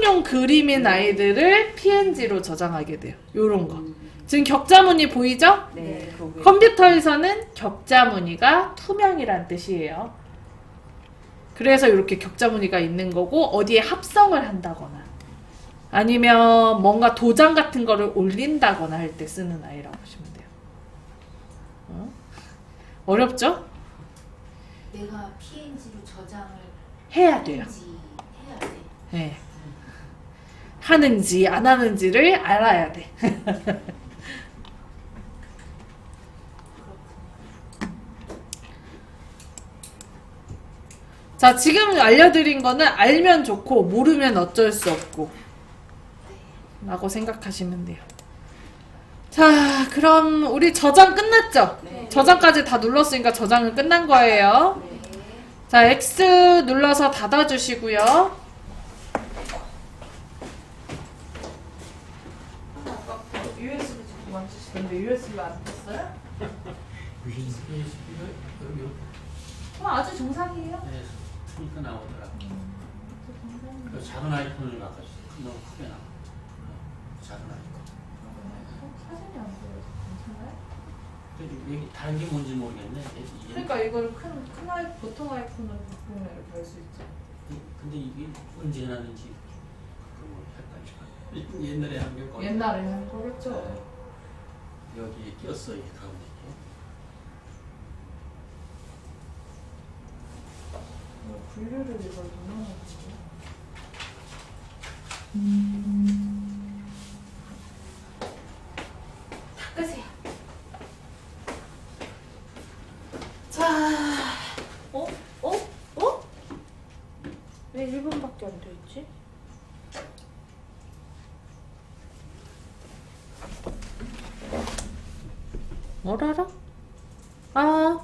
합성용 그림인 아이들을 PNG로 저장하게 돼요. 요런 거. 지금 격자 무늬 보이죠? 네. 그거 컴퓨터에서는 격자 무늬가 투명이란 뜻이에요. 그래서 이렇게 격자 무늬가 있는 거고 어디에 합성을 한다거나 아니면 뭔가 도장 같은 거를 올린다거나 할 때 쓰는 아이라고 보시면 돼요. 어? 어렵죠? 내가 PNG로 저장을 해야 돼요. 해야 돼. 네. 하는지 안 하는지를 알아야 돼. 자, 지금 알려드린 거는 알면 좋고 모르면 어쩔 수 없고 라고 생각하시면 돼요. 자, 그럼 우리 저장 끝났죠? 네. 저장까지 다 눌렀으니까 저장은 끝난 거예요. 네. 자, X 눌러서 닫아주시고요. 아까 USB 지금 만지시던데 USB 안 떴어요? USB가 여기 어, 아주 정상이에요. 네, 크니까 나오더라고. 그 작은 아이콘을 바꿔주세요. 너무 크게 나와. 어, 작은 아이콘. 사진이 안 보여서 괜찮아요? 근데 여기 다른 게 뭔지 모르겠네. 그러니까 이걸 큰, 큰 아이, 보통 아이폰으로 바꾸면 이렇게 할수 있죠. 근데 이게 언제 해놨는지 그거 헷갈려. 옛날에 한게 옛날에 한 거겠죠. 여기에 끼었어 이게 가운데 게. 뭐 분류를 이걸 누르는 닦으세요. 자, 어? 어? 어? 왜 1분밖에 안 돼 있지? 뭐라라? 아.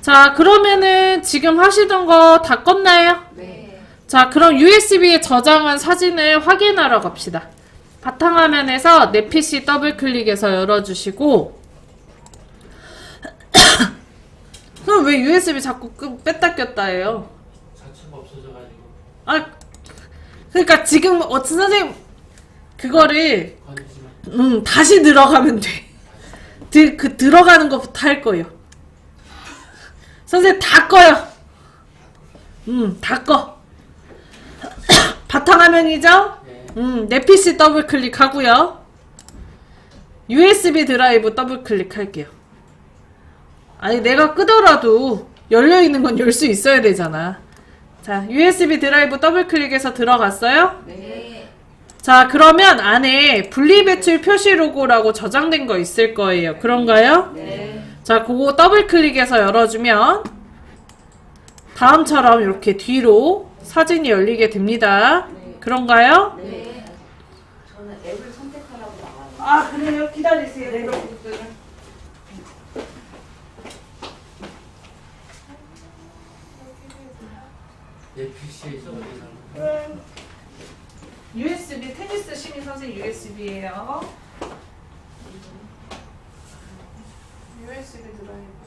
자, 그러면은 지금 하시던 거 다 껐나요? 네. 자, 그럼 USB에 저장한 사진을 확인하러 갑시다. 바탕화면에서 내 PC 더블 클릭해서 열어주시고. 그럼 왜 USB 자꾸 끄- 뺐다 꼈다 해요? 자체가 없어져가지고 아, 그러니까 지금 어 선생님 그거를 건지만 음 다시 들어가면 돼. 들, 그 들어가는 것부터 할 거예요. 선생님 다 꺼요. 음, 다 꺼. 바탕화면이죠? 네. 음, 내 PC 더블 클릭하고요. USB 드라이브 더블 클릭할게요. 아니 내가 끄더라도 열려 있는 건 열 수 있어야 되잖아. 자, USB 드라이브 더블 클릭해서 들어갔어요? 네. 자, 그러면 안에 분리배출 표시 로고라고 저장된 거 있을 거예요. 그런가요? 네. 자, 그거 더블 클릭해서 열어주면 다음처럼 이렇게 뒤로 사진이 열리게 됩니다. 그런가요? 네. 저는 앱을 선택하라고 나와요. 아, 그래요? 기다리세요. 내가 내 PC에서 어디서 USB 테니스 심의 선생님 USB예요. USB 드라이브.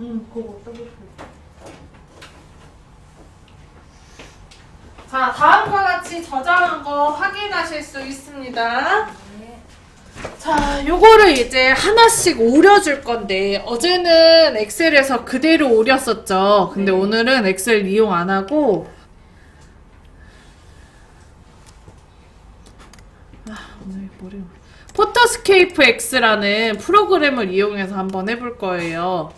음, 그거 자, 다음과 같이 저장한 거 확인하실 수 있습니다. 네. 자, 요거를 이제 하나씩 오려줄 건데, 어제는 엑셀에서 그대로 오렸었죠. 근데 오늘은 엑셀 이용 안 하고, 아, 오늘 머리. 포토스케이프 X라는 프로그램을 이용해서 한번 해볼 거예요.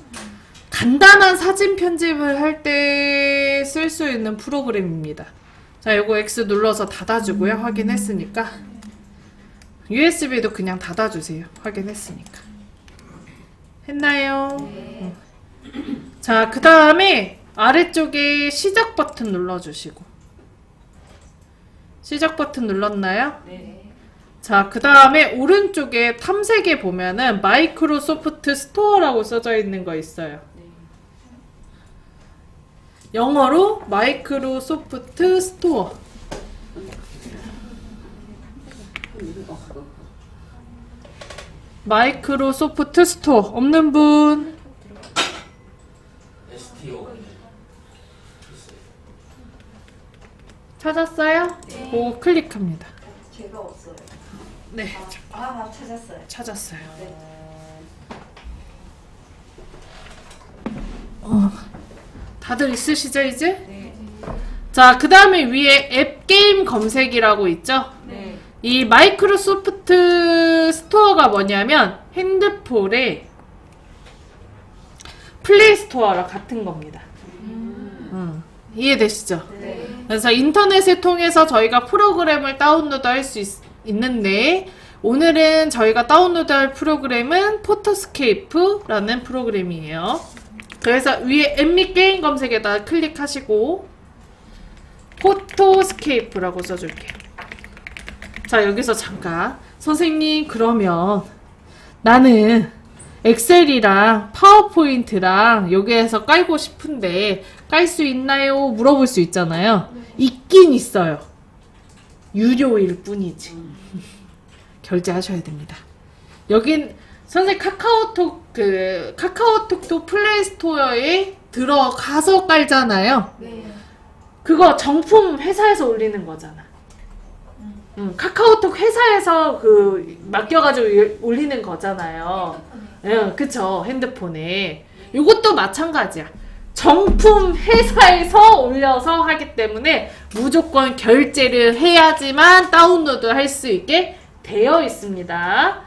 간단한 사진 편집을 할 때 쓸 수 있는 프로그램입니다. 자, 요거 X 눌러서 닫아주고요. 확인했으니까. USB도 그냥 닫아주세요. 확인했으니까. 했나요? 응. 자, 그 다음에 아래쪽에 시작 버튼 눌러주시고. 시작 버튼 눌렀나요? 네. 자, 그 다음에 오른쪽에 탐색에 보면은 마이크로소프트 스토어라고 써져 있는 거 있어요. 네. 영어로 마이크로소프트 스토어. 마이크로소프트 스토어 없는 분 STO. 찾았어요? 네. 그거 클릭합니다. 제가 없어요. 네, 아, 아 찾았어요. 찾았어요. 네. 다들 있으시죠 이제? 네. 자, 그 다음에 위에 앱 게임 검색이라고 있죠? 네. 이 마이크로소프트 스토어가 뭐냐면 핸드폰에 플레이 스토어랑 같은 겁니다. 음, 이해되시죠? 네. 그래서 인터넷을 통해서 저희가 프로그램을 다운로드 할 수 있는데 오늘은 저희가 다운로드 할 프로그램은 포토스케이프라는 프로그램이에요. 그래서 위에 앱미 게임 검색에다 클릭하시고 포토스케이프라고 써줄게요. 자 여기서 잠깐 선생님 그러면 나는 엑셀이랑 파워포인트랑 여기에서 깔고 싶은데 깔 수 있나요? 물어볼 수 있잖아요. 있긴 있어요. 유료일 뿐이지. 결제하셔야 됩니다. 여긴 선생 카카오톡 그 카카오톡도 플레이스토어에 들어가서 깔잖아요. 네. 그거 정품 회사에서 올리는 거잖아. 응, 카카오톡 회사에서 그 맡겨가지고 일- 올리는 거잖아요. 응, 그쵸. 핸드폰에. 이것도 마찬가지야. 정품 회사에서 올려서 하기 때문에 무조건 결제를 해야지만 다운로드 할 수 있게 되어 있습니다.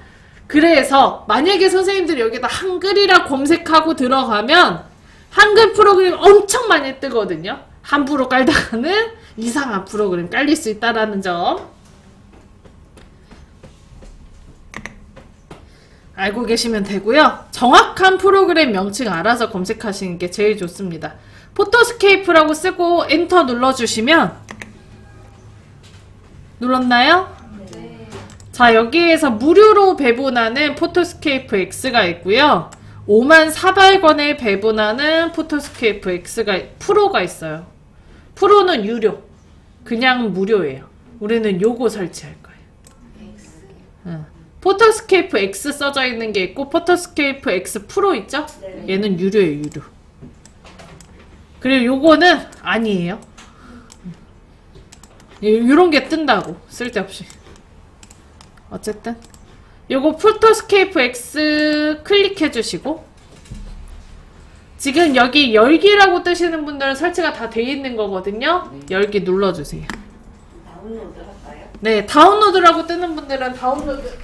그래서 만약에 선생님들이 여기다 한글이라 검색하고 들어가면 한글 프로그램 엄청 많이 뜨거든요. 함부로 깔다가는 이상한 프로그램 깔릴 수 있다라는 점. 알고 계시면 되고요. 정확한 프로그램 명칭 알아서 검색하시는 게 제일 좋습니다. 포토스케이프라고 쓰고 엔터 눌러주시면 눌렀나요? 네. 자 여기에서 무료로 배분하는 포토스케이프 X가 있고요. 5만 400원에 배분하는 포토스케이프 X가 프로가 있어요. 프로는 유료. 그냥 무료예요. 우리는 요거 설치할 거예요. 포토스케이프 X 써져 있는 게 있고 포토스케이프 X 프로 있죠? 네. 얘는 유료예요, 유료. 그리고 요거는 아니에요. 요- 요런 게 뜬다고 쓸데없이. 어쨌든 요거 포토스케이프 X 클릭해 주시고 지금 여기 열기라고 뜨시는 분들은 설치가 다 돼 있는 거거든요. 열기 눌러 주세요. 다운로드 할까요? 네, 다운로드라고 뜨는 분들은 다운로드,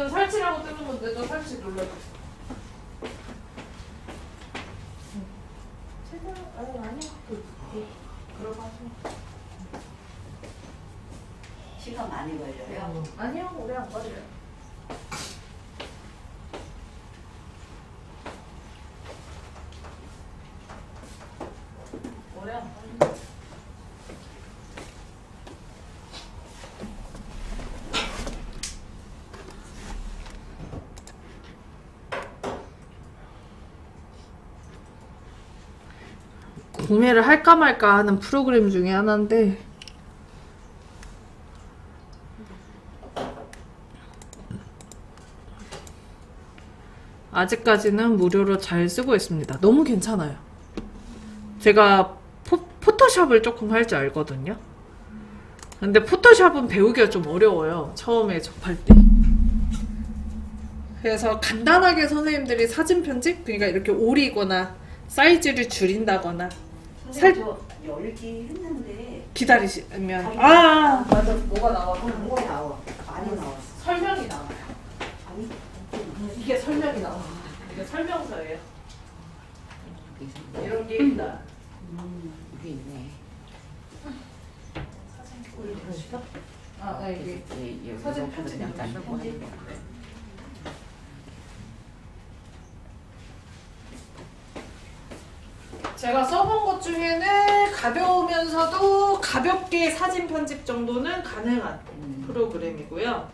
혹은 설치라고 뜨는 분들도 설치 눌러주세요. 최대한, 아니, 아니야. 그, 그, 그러고 하시면. 시간 많이 걸려요. 아니요, 오래 안 걸려요. 오래 안 걸려요. 구매를 할까 말까 하는 프로그램 중에 하나인데 아직까지는 무료로 잘 쓰고 있습니다. 너무 괜찮아요. 제가 포, 포토샵을 조금 할 줄 알거든요. 근데 포토샵은 배우기가 좀 어려워요. 처음에 접할 때. 그래서 간단하게 선생님들이 사진 편집, 그러니까 이렇게 오리거나 사이즈를 줄인다거나 선생님 저 열기 했는데 기다리시면 아니, 아 맞아 뭐가 나와? 뭐가 나와? 많이 나왔어. 설명이 나와요. 아니 이게 설명이 나와요. 이게 설명서예요. 이런 게 있다. 이게 있네. 아, 아 이게 예, 예, 사진 이거 편집 그냥 편집. 깔고 하는 거. 제가 써본 것 중에는 가벼우면서도 가볍게 사진 편집 정도는 가능한 음. 프로그램이고요.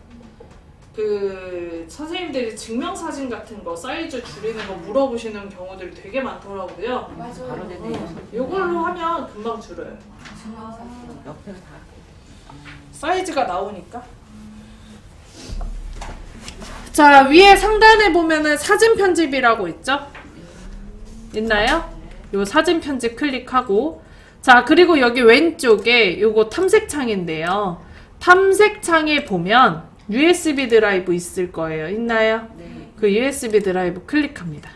그 선생님들이 증명 사진 같은 거 사이즈 줄이는 거 물어보시는 경우들이 되게 많더라고요. 맞아요. 바로 되네. 이걸로 하면 금방 줄어요. 증명사진. 옆에서 다. 사이즈가 나오니까. 자, 위에 상단에 보면은 사진 편집이라고 있죠? 있나요? 요 사진 편집 클릭하고 자, 그리고 여기 왼쪽에 요거 탐색창인데요. 탐색창에 보면 USB 드라이브 있을 거예요. 있나요? 네. 그 USB 드라이브 클릭합니다.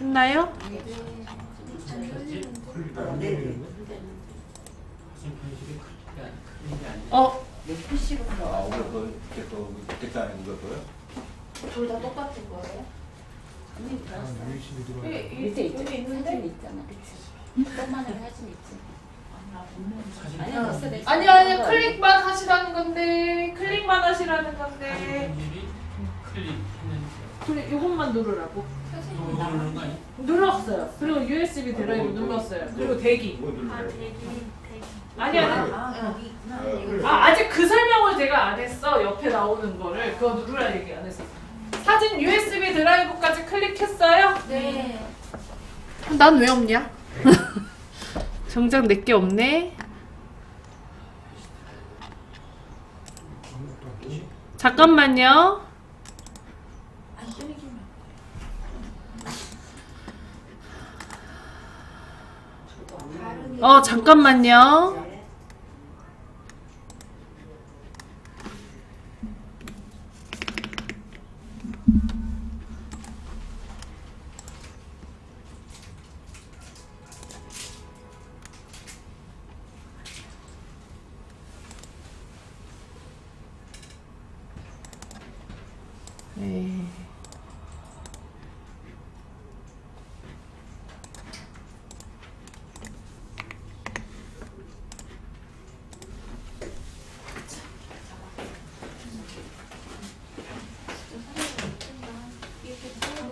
했나요? 네, 네. 어, 아, 그 그때 이거도요? 둘 다 똑같은 거예요? 밑에 있죠? 사진 있잖아. 그치? 조그마한 사진 있지. 사진. 아니야, 됐어. 아니 아니 클릭만 하시라는 건데 클릭만 하시라는 건데. 클릭했는지 클릭 이것만 누르라고? 또 누르는 거 아니야? 눌렀어요. 그리고 USB 드라이브 눌렀어요. 그리고 대기. 이거 눌러요. 아니 아니 아, 여기 있구나. 아 아직 그 설명을 제가 안 했어. 옆에 나오는 거를. 그거 누르라 얘기 안 했어 사진 USB 드라이브까지 클릭했어요? 네. 난 왜 없냐? 정작 내게 없네 잠깐만요 어 잠깐만요 네. 네.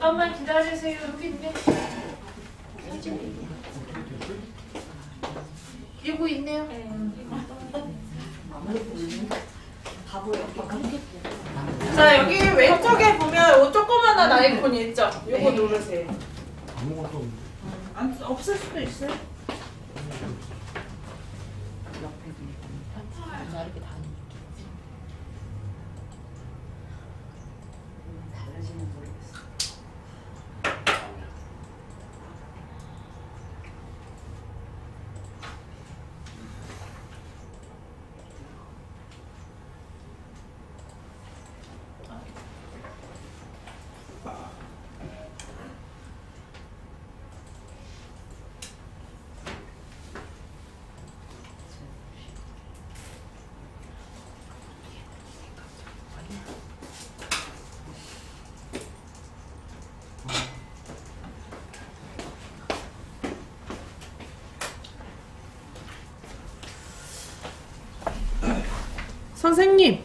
잠깐만 기다리세요 여기 있네 이거 있네요 바보야. 자 여기 왼쪽에 보면 요 조그만한 아이콘이 있죠? 요거 네. 누르세요 아무것도 없는데. 안, 없을 수도 있어요 달라지는 모 선생님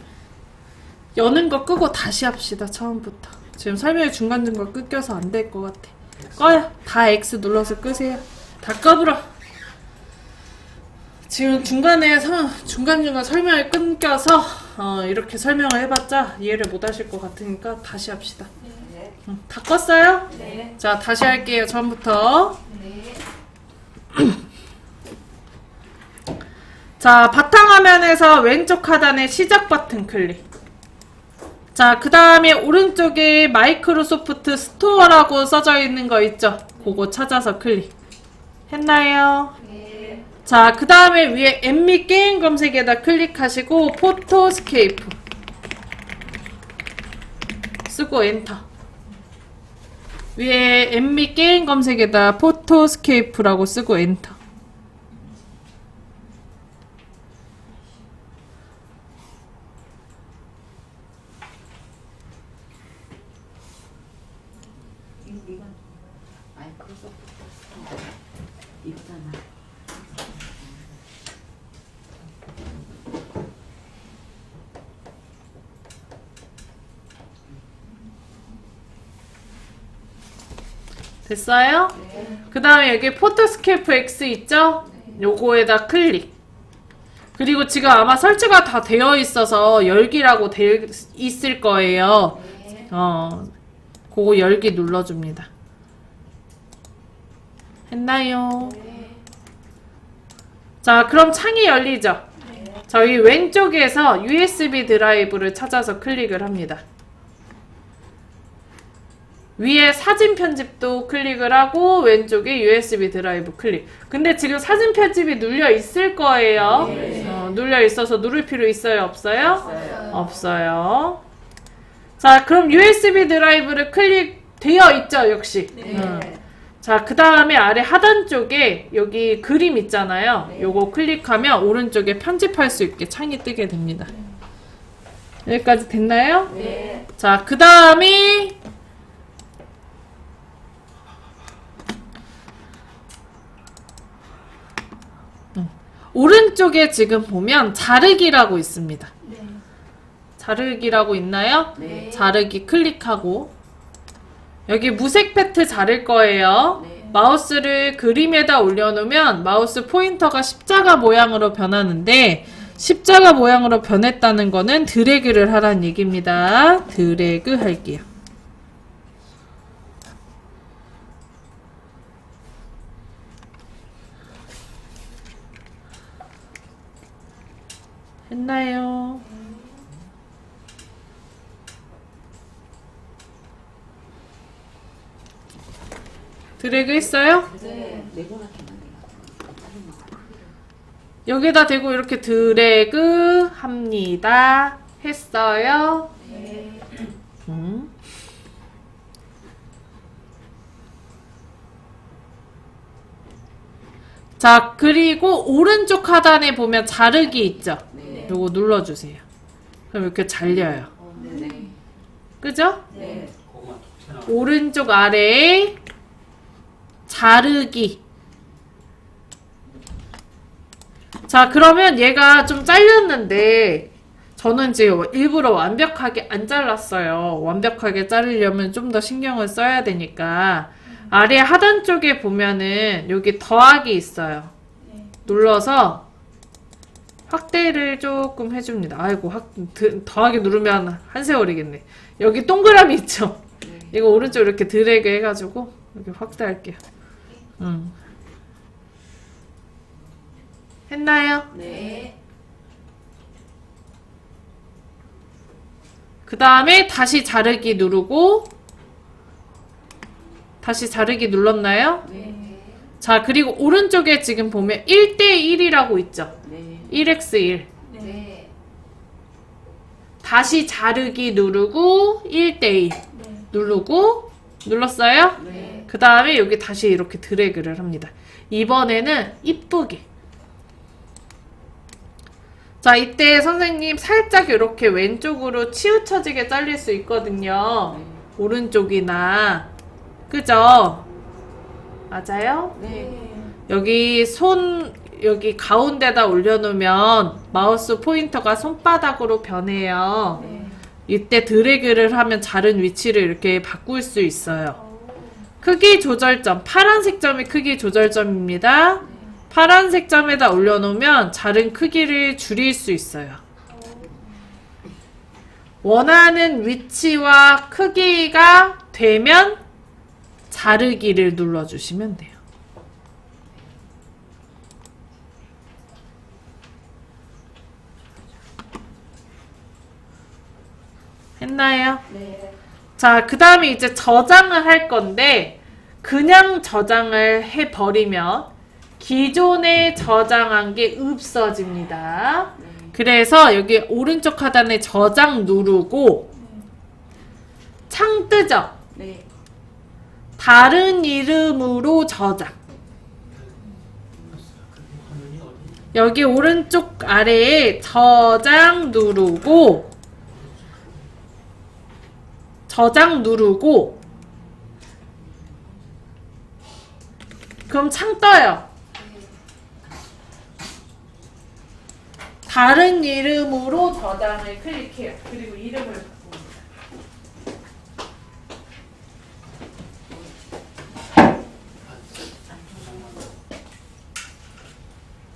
여는 거 끄고 다시 합시다 처음부터. 지금 설명이 중간중간 끊겨서 안 될 것 같아. 꺼요. 다 X 눌러서 끄세요. 다 꺼불어. 지금 중간에 서, 중간중간 설명이 끊겨서 어, 이렇게 설명을 해봤자 이해를 못 하실 것 같으니까 다시 합시다. 네. 응, 다 껐어요? 네. 자 다시 할게요 처음부터 네. 자, 바탕화면에서 왼쪽 하단에 시작 버튼 클릭. 자, 그 다음에 오른쪽에 마이크로소프트 스토어라고 써져 있는 거 있죠? 그거 찾아서 클릭. 했나요? 네. 자, 그 다음에 위에 엠미 게임 검색에다 클릭하시고 포토스케이프. 쓰고 엔터. 위에 엠미 게임 검색에다 포토스케이프라고 쓰고 엔터. 이건 마이크로소프트 있잖아. 됐어요? 그 다음에 여기 포토스케이프 X 있죠? 요거에다 클릭. 그리고 지금 아마 설치가 다 되어 있어서 열기라고 되어 있을 거예요. 네. 어, 그거 열기 눌러줍니다. 했나요? 네. 자, 그럼 창이 열리죠? 저희 왼쪽에서 USB 드라이브를 찾아서 클릭을 합니다. 위에 사진 편집도 클릭을 하고 왼쪽에 USB 드라이브 클릭. 근데 지금 사진 편집이 눌려 있을 거예요. 어, 눌려 있어서 누를 필요 있어요, 없어요? 없어요. 자, 그럼 USB 드라이브를 클릭되어 있죠, 역시. 음. 자, 그 다음에 아래 하단 쪽에 여기 그림 있잖아요. 요거 클릭하면 오른쪽에 편집할 수 있게 창이 뜨게 됩니다. 여기까지 됐나요? 네. 자, 그 다음에 오른쪽에 지금 보면 자르기라고 있습니다. 네. 자르기라고 있나요? 네. 자르기 클릭하고 여기 무색 패트 자를 거예요. 네. 마우스를 그림에다 올려놓으면 마우스 포인터가 십자가 모양으로 변하는데 십자가 모양으로 변했다는 거는 드래그를 하라는 얘기입니다. 드래그 할게요. 했나요? 드래그 했어요? 네. 여기다 대고 이렇게 드래그 합니다. 했어요? 네. 음. 자, 그리고 오른쪽 하단에 보면 자르기 있죠? 네. 요거 눌러주세요. 그럼 이렇게 잘려요. 어, 네. 네. 그죠? 네. 오른쪽 아래에 자르기. 자, 그러면 얘가 좀 잘렸는데, 저는 지금 일부러 완벽하게 안 잘랐어요. 완벽하게 자르려면 좀 더 신경을 써야 되니까. 아래 하단 쪽에 보면은 여기 더하기 있어요. 네. 눌러서 확대를 조금 해줍니다. 아이고, 확, 드- 더하기 누르면 한 세월이겠네. 여기 동그라미 있죠? 네. 이거 오른쪽 이렇게 드래그 해가지고 이렇게 확대할게요. 음. 했나요? 네. 그 다음에 다시 자르기 누르고 다시 자르기 눌렀나요? 네. 자 그리고 오른쪽에 지금 보면 1대1이라고 있죠. 네. 1x1 네. 다시 자르기 누르고 1대1 네. 누르고 눌렀어요? 네. 그 다음에 여기 다시 이렇게 드래그를 합니다. 이번에는 이쁘게. 자, 이때 선생님 살짝 이렇게 왼쪽으로 치우쳐지게 잘릴 수 있거든요. 오른쪽이나. 그죠? 맞아요? 네. 여기 손, 여기 가운데다 올려놓으면 마우스 포인터가 손바닥으로 변해요. 네. 이때 드래그를 하면 자른 위치를 이렇게 바꿀 수 있어요. 크기 조절점, 파란색 점이 크기 조절점입니다. 파란색 점에다 올려놓으면 자른 크기를 줄일 수 있어요. 원하는 위치와 크기가 되면 자르기를 눌러주시면 돼요. 했나요? 네. 자, 그 다음에 이제 저장을 할 건데, 그냥 저장을 해버리면, 기존에 저장한 게 없어집니다. 그래서 여기 오른쪽 하단에 저장 누르고, 창 뜨죠? 네. 다른 이름으로 저장. 여기 오른쪽 아래에 저장 누르고 저장 누르고 그럼 창 떠요. 다른 이름으로 저장을 클릭해요. 그리고 이름을 바꿉니다.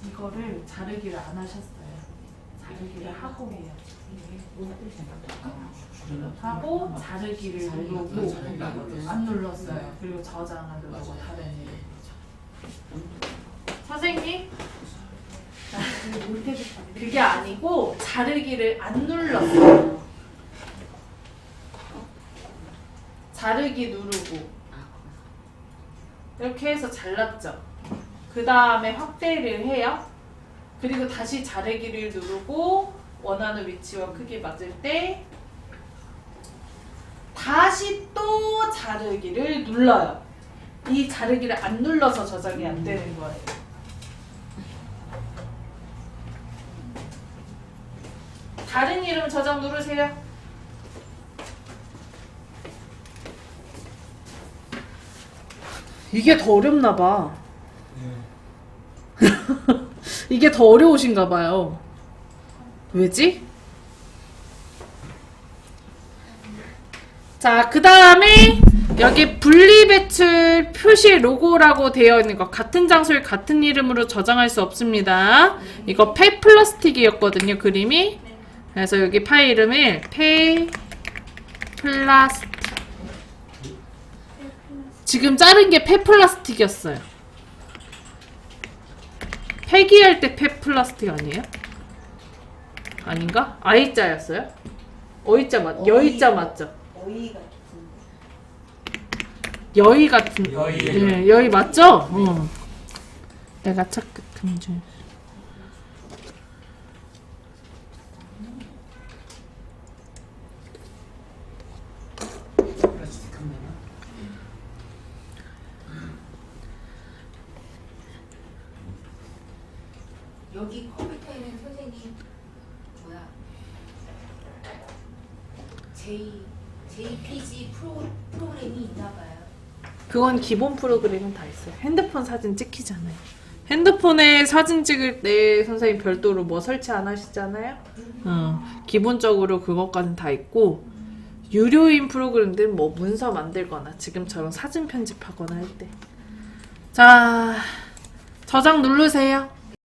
이거를 자르기를 안 하셨어요. 자르기를 하고 해요. 하고 자르기를 누르고 안 눌렀어요. 그리고 저장을 누르고 다른 일. 선생님, 그게 아니고 자르기를 안 눌렀어요. 자르기 누르고 이렇게 해서 잘랐죠. 그 다음에 확대를 해요. 그리고 다시 자르기를 누르고 원하는 위치와 크기 맞을 때 다시 또 자르기를 눌러요. 이 자르기를 안 눌러서 저장이 안 되는 거예요. 다른 이름 저장 누르세요. 이게 더 어렵나 봐. 이게 더 어려우신가 봐요. 왜지? 자, 그 다음에 여기 분리배출 표시 로고라고 되어 있는 거 같은 장소에 같은 이름으로 저장할 수 없습니다. 이거 폐플라스틱이었거든요, 그림이. 그래서 여기 파일 이름을 폐플라스틱. 지금 자른 게 폐플라스틱이었어요. 폐기할 때 폐플라스틱 아니에요? 아닌가? 아이자였어요? 어이자 맞, 여이자 맞죠? 어이 같은. 여의 같은 여의. 예, 여의 맞죠? 어. 내가. 플라스틱 하면은 여기 컴퓨터에는 선생님 뭐야 J JPG 프로 프로그램이 있나 봐요. 그건 기본 프로그램은 다 있어요. 핸드폰 사진 찍히잖아요. 핸드폰에 사진 찍을 때 선생님 별도로 뭐 설치 안 하시잖아요. 어, 기본적으로 그것까지는 다 있고 유료인 프로그램들은 뭐 문서 만들거나 지금처럼 사진 편집하거나 할 때. 자, 저장 누르세요.